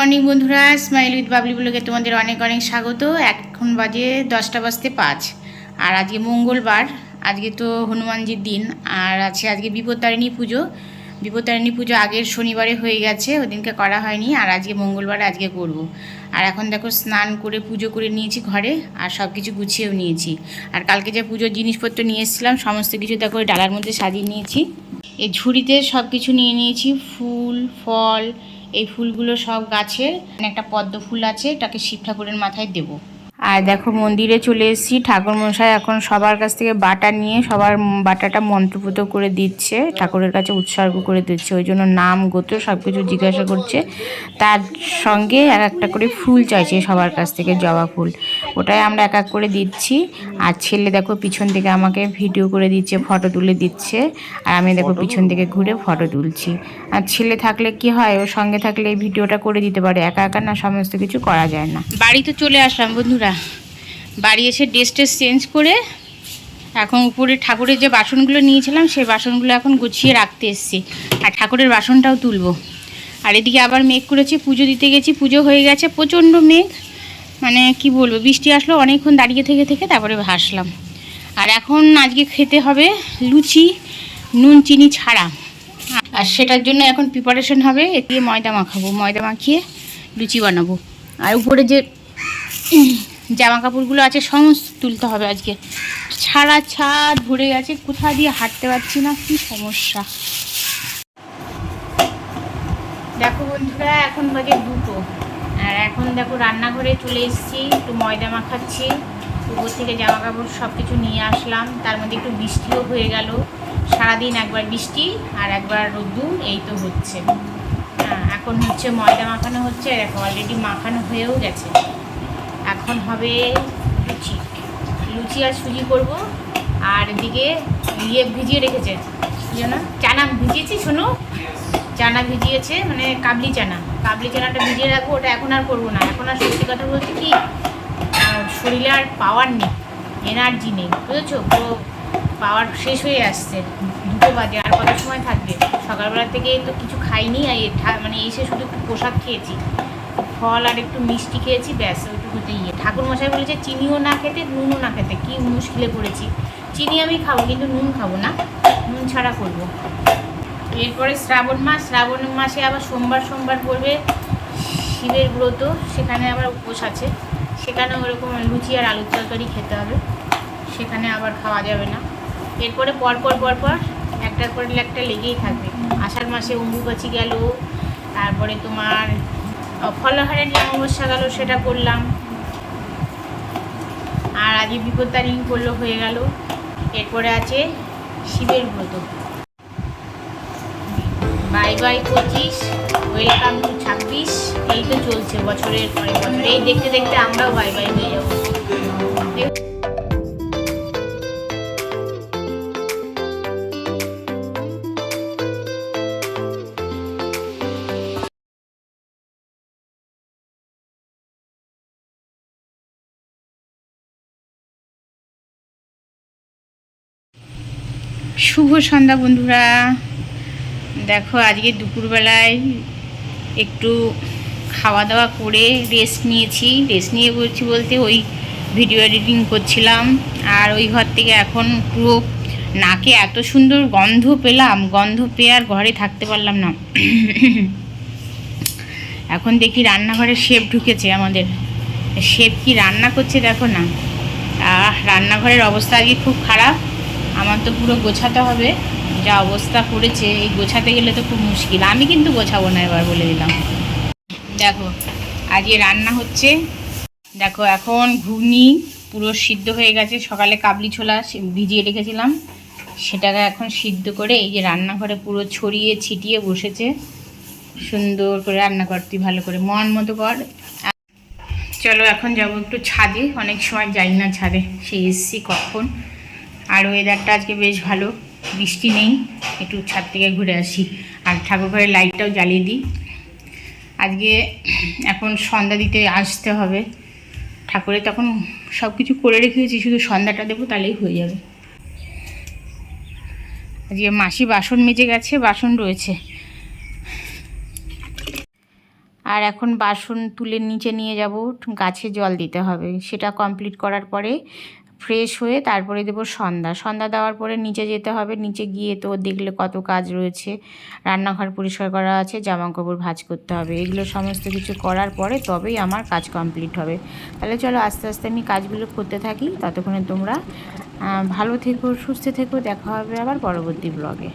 Morning বন্ধুরা। Smile with Babli ব্লগে তোমাদের অনেক অনেক স্বাগত। এখন বাজে দশটা বাজতে পাঁচ। আর আজকে মঙ্গলবার, আজকে তো হনুমানজির দিন। আর আছে আজকে বিপত্তারিণী পুজো। বিপত্তারিণী পুজো আগের শনিবারে হয়ে গেছে, ওদিনকে করা হয়নি। আর আজকে মঙ্গলবার আজকে করব। আর এখন দেখো স্নান করে, পুজো করে নিয়েছি ঘরে, আর সব কিছু গুছিয়েও নিয়েছি। আর কালকে যে পুজোর জিনিসপত্র নিয়ে এসেছিলাম, সমস্ত কিছু দেখো ডালার মধ্যে সাজিয়ে নিয়েছি। এই ঝুড়িতে সব কিছু নিয়ে নিয়েছি, ফুল, ফল এই ফুলগুলো সব গাছের একটা পদ্ম ফুল আছে, এটাকে শিব ঠাকুরের মাথায় দেব। আর দেখো মন্দিরে চলে এসেছি ঠাকুর মশাই এখন সবার কাছ থেকে বাটা নিয়ে সবার বাটাটা মন্ত্রপুত করে দিচ্ছে, ঠাকুরের কাছে উৎসর্গ করে দিচ্ছে, ওই জন্য নাম, গোত্র সব কিছু জিজ্ঞাসা করছে। তার সঙ্গে এক একটা করে ফুল চাইছে সবার কাছ থেকে জবা ফুল। ওটাই আমরা এক এক করে দিচ্ছি। আর ছেলে দেখো পিছন থেকে আমাকে ভিডিও করে দিচ্ছে ফটো তুলে দিচ্ছে। আর আমি দেখো পিছন থেকে ঘুরে ফটো তুলছি। আর ছেলে থাকলে কি হয়? ওর সঙ্গে থাকলে এই ভিডিওটা করে দিতে পারে। একা একা না সমস্ত কিছু করা যায় না। বাড়িতে চলে আসলাম বন্ধুরা। বাড়ি এসে ড্রেস টেস চেঞ্জ করে এখন উপরে ঠাকুরের যে বাসনগুলো নিয়েছিলাম সেই বাসনগুলো এখন গুছিয়ে রাখতে এসেছি। আর ঠাকুরের বাসনটাও তুলবো। আর এদিকে আবার মেঘ করেছি পুজো দিতে গেছি পুজো হয়ে গেছে প্রচণ্ড মেঘ। মানে কি বলব, বৃষ্টি আসলো, অনেকক্ষণ দাঁড়িয়ে থেকে থেকে তারপরে ভাসলাম। আর এখন আজকে খেতে হবে লুচি, নুন, চিনি ছাড়া। আর সেটার জন্য এখন প্রিপারেশন হবে, এ দিয়ে ময়দা মাখাবো, ময়দা মাখিয়ে লুচি বানাবো। আর উপরে যে জামা কাপড়গুলো আছে, সমস্ত তুলতে হবে আজকে। ছাড়া ছাদ ভরে গেছে কোথা দিয়ে হাঁটতে পারছি না, কি সমস্যা? দেখো বন্ধুরা, এখন বাজে দুটো। আর এখন দেখো রান্নাঘরে চলে এসেছি একটু ময়দা মাখাচ্ছি উপর থেকে জামা কাপড় সব কিছু নিয়ে আসলাম। তার মধ্যে একটু বৃষ্টিও হয়ে গেল। সারাদিন একবার বৃষ্টি আর একবার রোদ্দুর এই তো হচ্ছে। হ্যাঁ এখন হচ্ছে ময়দা মাখানো হচ্ছে আর এখন অলরেডি মাখানো হয়েও গেছে। এখন হবে লুচি। লুচি আর সুজি করব। আর এদিকে ইয়ে ভিজিয়ে রেখেছে যেন? চানা ভিজিয়েছি শোনো? চানা ভিজিয়েছে মানে কাবলি চানা। কাবলি চানাটা ভিজিয়ে রাখব, ওটা এখন আর করব না। এখন আর সত্যি কথা বলছি কি শরীরে আর পাওয়ার নেই এনার্জি নেই, বুঝেছ? পুরো পাওয়ার শেষ হয়ে আসছে, দুটো বাজে, আর কত সময় থাকবে? সকালবেলা থেকে তো কিছু খাইনি, আর মানে এসে শুধু একটু প্রসাদ খেয়েছি। ফল আর একটু মিষ্টি খেয়েছি, ব্যাস ওইটুকুতে ইয়ে। ঠাকুর মশাই বলেছে, চিনিও না খেতে, নুনও না খেতে। কি মুশকিলে পড়েছি। চিনি আমি খাব, কিন্তু নুন খাব না। নুন ছাড়া করব। এরপরে শ্রাবণ মাস, শ্রাবণ মাসে আবার সোমবার সোমবার পড়বে শিবের ব্রত, সেখানে আবার উপোস আছে। সেখানে ওরকম লুচি আর আলুর তরকারি খেতে হবে। সেখানে আবার খাওয়া যাবে না। এরপরে পরপর পরপর একটার পর একটা লেগেই থাকবে। আষাঢ় মাসে অম্বুবাচি গেল, তারপরে তোমার ফলহারের যে অমাবস্যা গেল, সেটা করলাম। আর আজকে বিপত্তারিণী করল হয়ে গেল। এরপরে আছে শিবের ব্রত। বাই বাই পঁচিশ ওয়েলকাম টু ছাব্বিশ, এই তো চলছে বছরের পরে বছর। এই দেখতে দেখতে আমরাও বাই বাই হয়ে যাব। শুভ সন্ধ্যা বন্ধুরা। দেখো, আজকে দুপুরবেলায় একটু খাওয়া দাওয়া করে রেস্ট নিয়েছি। রেস্ট নিয়ে বলছি বলতে ওই ভিডিও এডিটিং করছিলাম। আর ওই ঘর থেকে এখন পুরো নাকে এত সুন্দর গন্ধ পেলাম, গন্ধ পেয়ে আর ঘরে থাকতে পারলাম না। এখন দেখি রান্নাঘরে শেফ ঢুকেছে আমাদের। শেফ কি রান্না করছে দেখো না। রান্নাঘরের অবস্থা আজকে খুব খারাপ। আমার তো পুরো গোছাতে হবে। যা অবস্থা করেছে, এই গোছাতে গেলে তো খুব মুশকিল। আমি কিন্তু গোছাবো না এবার বলে দিলাম। দেখো, আজকে রান্না হচ্ছে। দেখো, এখন ঘুগনি পুরো সিদ্ধ হয়ে গেছে। সকালে কাবলি ছোলা সে- ভিজিয়ে রেখেছিলাম। সেটাকে এখন সিদ্ধ করে এই যে রান্নাঘরে পুরো ছড়িয়ে ছিটিয়ে বসেছে। সুন্দর করে রান্না কর তুই ভালো করে মন মতো কর। চলো, এখন যাব একটু ছাদে। অনেক সময় যাই না ছাদে। সেই এসছি কখন। আর ওয়েদারটা আজকে বেশ ভালো। বৃষ্টি নেই, একটু ছাদ থেকে ঘুরে আসি। আর ঠাকুরঘরের লাইটটাও জ্বালিয়ে দিই। আজকে এখন সন্ধ্যা দিতে আসতে হবে। ঠাকুরের তখন সব কিছু করে রেখেছি, শুধু সন্ধ্যাটা দেবো তাহলেই হয়ে যাবে। আজকে মাসি বাসন মেজে গেছে, বাসন রয়েছে। আর এখন বাসন তুলে নিচে নিয়ে যাব, গাছে জল দিতে হবে। সেটা কমপ্লিট করার পরে ফ্রেশ হয়ে তারপরে দেবো সন্ধ্যা। সন্ধ্যা দেওয়ার পরে নিচে যেতে হবে। নিচে গিয়ে তো দেখলে কত কাজ রয়েছে। রান্নাঘর পরিষ্কার করা আছে জামা কাপড় ভাঁজ করতে হবে। এগুলো সমস্ত কিছু করার পরে তবেই আমার কাজ কমপ্লিট হবে। তাহলে চলো আস্তে আস্তে আমি কাজগুলো করতে থাকি। ততক্ষণে তোমরা ভালো থেকো, সুস্থ থেকো। দেখা হবে আবার পরবর্তী ব্লগে